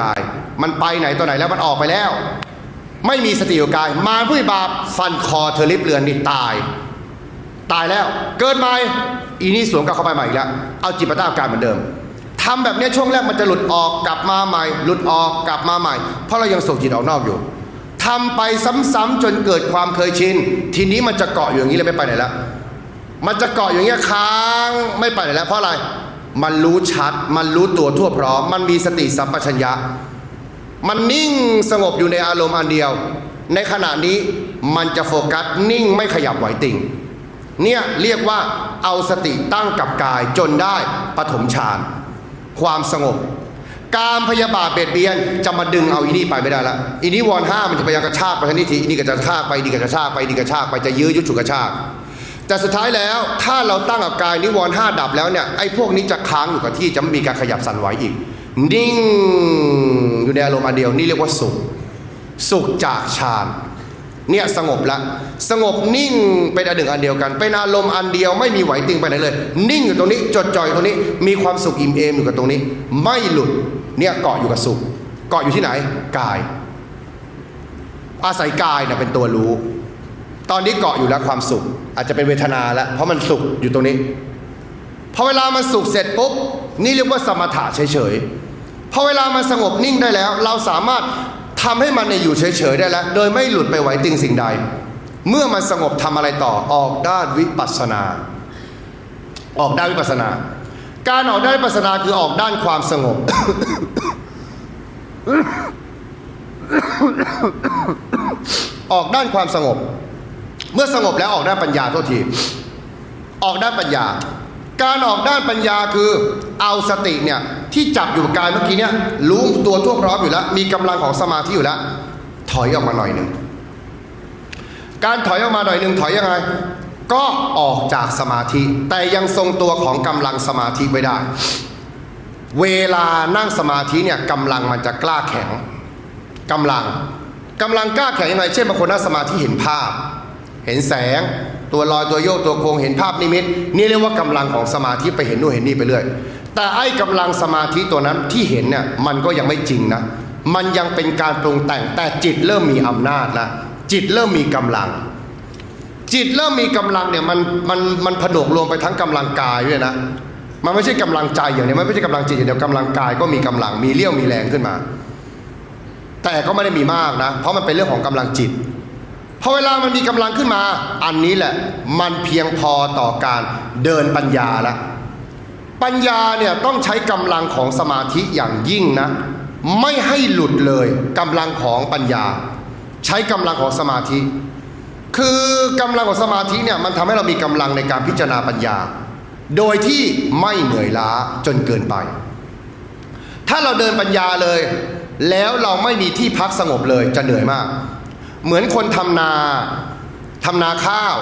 กาย มันไปไหนตัวไหนแล้วมันออกไปแล้ว ไม่มีสติอยู่กาย มารผู้บาปฟันคอเธอลิบเรือนนี่ตาย ตายแล้ว เกิดใหม่อีนี่สวมกลับเข้าไปใหม่อีกแล้ว เอาจิตประต้าการเหมือนเดิมทำแบบนี้ช่วงแรกมันจะหลุดออกกลับมาใหม่ หลุดออกกลับมาใหม่ เพราะเรายังส่งจิตออกนอกอยู่ทำไปซ้ำๆจนเกิดความเคยชิน ทีนี้มันจะเกาะอยู่อย่างนี้เลยไม่ไปไหนแล้ว มันจะเกาะอยู่อย่างเงี้ยค้างไม่ไปไหนแล้วเพราะอะไร มันรู้ชัด มันรู้ตัวทั่วพร้อม มันมีสติสัมปชัญญะ มันนิ่งสงบอยู่ในอารมณ์อันเดียว ในขณะนี้มันจะโฟกัสนิ่งไม่ขยับไหวติ่ง เนี่ยเรียกว่าเอาสติตั้งกับกายจนได้ปฐมฌาน ความสงบ การพยาบาทเบียดเบียนจะมาดึงเอาอีนี่ไปไม่ได้ละอีนี่วอนห้ามันจะพยายามกระชากไปทันทีอีนี่ก็จะกระชากไปอีนี่ก็จะกระชากไปอีนี่กระชากไปจะยื้อยุดฉุดกระชาก แต่สุดท้ายแล้วถ้าเราตั้งกับกายนิวรณ์ห้าดับแล้วเนี่ยไอ้พวกนี้จะค้างอยู่กับที่จะมีการขยับสั่นไหวอีก นิ่งอยู่ในอารมณ์อันเดียวนี่เรียกว่าสุข สุขจากฌานเนี่ยสงบละสงบนิ่งเป็นอันหนึ่งอันเดียวกัน เป็นอารมณ์อันเดียวไม่มีไหวติงไปไหนเลย นิ่งอยู่ตรงนี้จดจ่อยตรงนี้ มีความสุขอิ่มเอมอยู่กับตรงนี้ ไม่หลุดเนี่ยเกาะอยู่กับสุขเกาะอยู่ที่ไหนกาย อาศัยกายเนี่ยเป็นตัวรู้ ตอนนี้เกาะอยู่แล้วความสุข อาจจะเป็นเวทนาแล้วเพราะมันสุขอยู่ตรงนี้พอเวลามันสุขเสร็จปุ๊บนี่เรียกว่าสมถะเฉยๆพอเวลามันสงบนิ่งได้แล้ว เราสามารถทำให้มันอยู่เฉยๆได้แล้ว โดยไม่หลุดไปไหวติงสิ่งใด เมื่อมันสงบทำอะไรต่อออกด้านวิปัสสนา ออกด้านวิปัสสนา การออกด้านวิปัสสนาคือออกด้านความสงบออกด้านความสงบ เมื่อสงบแล้วออกด้านปัญญาโทษที ออกด้านปัญญา การออกด้านปัญญาคือเอาสติเนี่ยที่จับอยู่กับกายเมื่อกี้เนี่ยรู้ตัวทั่วพร้อมอยู่แล้ว มีกำลังของสมาธิอยู่แล้ว ถอยออกมาหน่อยหนึ่งการถอยออกมาหน่อยหนึ่งถอยยังไง ก็ออกจากสมาธิ แต่ยังทรงตัวของกำลังสมาธิไว้ได้ เวลานั่งสมาธิเนี่ยกำลังมันจะกล้าแข็งกำลังกำลังกล้าแข็งยังไง เช่นบางคนนั่งสมาธิเห็นภาพ เห็นแสง ตัวลอยตัวโยกตัวโค้งเห็นภาพนิมิต นี่เรียกว่ากำลังของสมาธิไปเห็นนู่นเห็นนี่ไปเรื่อยแต่ไอ้กำลังสมาธิตัวนั้นที่เห็นเนี่ยมันก็ยังไม่จริงนะมันยังเป็นการปรุงแต่งแต่จิตเริ่มมีอำนาจแล้วจิตเริ่มมีกำลัง จิตเริ่มมีกำลังเนี่ยมันมันมันผนวกรวมไปทั้งกำลังกายด้วยนะมันไม่ใช่กำลังใจอย่างเดียวมันไม่ใช่กำลังจิตอย่างเดียวกำลังกายก็มีกำลังมีเลี้ยวมีแรงขึ้นมา แต่ก็ไม่ได้มีมากนะ เพราะมันเป็นเรื่องของกำลังจิต พอเวลามันมีกำลังขึ้นมา อันนี้แหละ มันเพียงพอต่อการเดินปัญญาละปัญญาเนี่ยต้องใช้กำลังของสมาธิอย่างยิ่งนะ ไม่ให้หลุดเลยกำลังของปัญญา ใช้กำลังของสมาธิ คือกำลังของสมาธิเนี่ยมันทำให้เรามีกำลังในการพิจารณาปัญญา โดยที่ไม่เหนื่อยล้าจนเกินไป ถ้าเราเดินปัญญาเลย แล้วเราไม่มีที่พักสงบเลยจะเหนื่อยมาก เหมือนคนทำนาทำนาข้าว